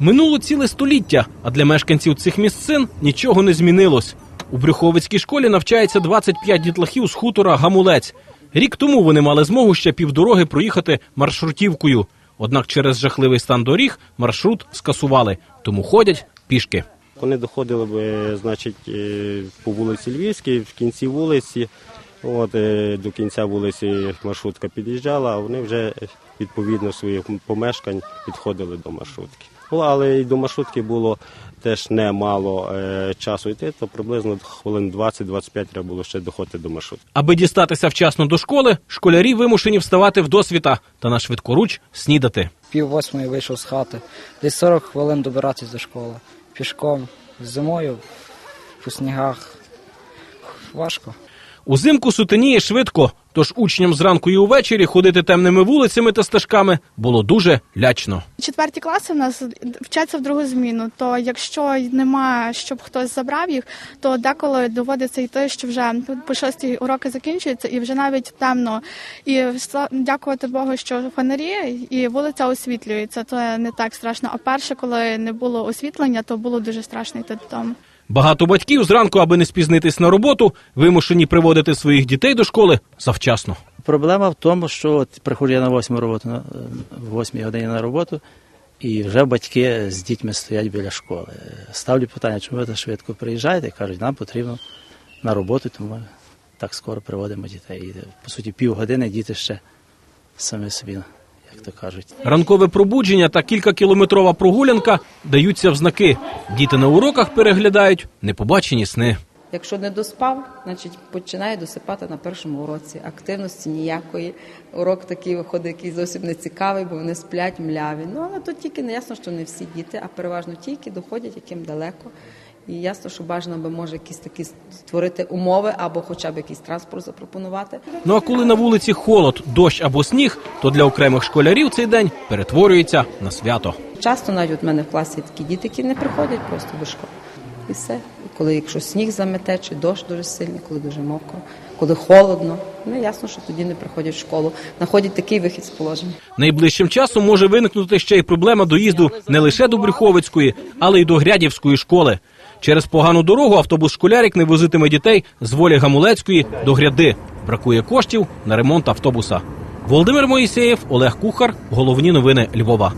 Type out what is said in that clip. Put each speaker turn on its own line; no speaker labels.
Минуло ціле століття, а для мешканців цих місцин нічого не змінилось. У Брюховицькій школі навчається 25 дітлахів з хутора Гамулець. Рік тому вони мали змогу ще півдороги проїхати маршрутівкою. Однак через жахливий стан доріг маршрут скасували, тому ходять пішки.
Вони доходили б, е, значить, е, по вулиці Львівській, в кінці вулиці, от, е, до кінця вулиці маршрутка під'їжджала, а вони вже відповідно своїх помешкань підходили до маршрутки. Ну, Але і до маршрутки було теж немало е, часу йти, то приблизно хвилин 20-25 треба було ще доходити до маршрутки.
Аби дістатися вчасно до школи, школярі вимушені вставати в досвіта та на швидкоруч снідати.
Пів восьмої вийшов з хати. Десь 40 хвилин добиратись до школи. Пішком, зимою, по снігах. Важко.
Узимку сутеніє швидко, тож учням зранку і увечері ходити темними вулицями та стежками було дуже лячно.
Четверті класи в нас вчаться в другу зміну. То якщо немає, щоб хтось забрав їх, то деколи доводиться йти, що вже по шостій уроки закінчуються, і вже навіть темно. І дякувати Богу, що фонарі і вулиця освітлюється. То не так страшно. А перше, коли не було освітлення, то було дуже страшно йти додому.
Багато батьків зранку, аби не спізнитись на роботу, вимушені приводити своїх дітей до школи завчасно.
Проблема в тому, що от приходжу я на 8 роботу, на 8 годині на роботу, і вже батьки з дітьми стоять біля школи. Ставлю питання, чому ви так швидко приїжджаєте? Кажуть, нам потрібно на роботу, тому ми так скоро приводимо дітей. І, по суті, півгодини діти ще самі собі, як то кажуть.
Ранкове пробудження та кількакілометрова прогулянка даються в знаки. Діти на уроках переглядають непобачені сни.
Якщо не доспав, значить починає досипати на першому уроці. Активності ніякої. Урок такий виходить, який зовсім не цікавий, бо вони сплять мляві. Ну але тут тільки не ясно, що не всі діти, а переважно ті, які доходять, яким далеко. І ясно, що бажано би може якісь такі створити умови або хоча б якийсь транспорт запропонувати.
Ну а коли на вулиці холод, дощ або сніг, то для окремих школярів цей день перетворюється на свято.
Часто навіть в мене в класі такі діти, які не приходять просто до школи. І все. І Коли якщо сніг замете, чи дощ дуже сильний, коли дуже мокро, коли холодно, ну ясно, що тоді не приходять в школу. Знаходять такий вихід з положення.
Найближчим часом може виникнути ще й проблема доїзду не лише до Брюховицької, але й до Грядівської школи. Через погану дорогу автобус школярик не возитиме дітей з волі Гамулецької до гряди. Бракує коштів на ремонт автобуса. Володимир Моїсеєв, Олег Кухар. Головні новини Львова.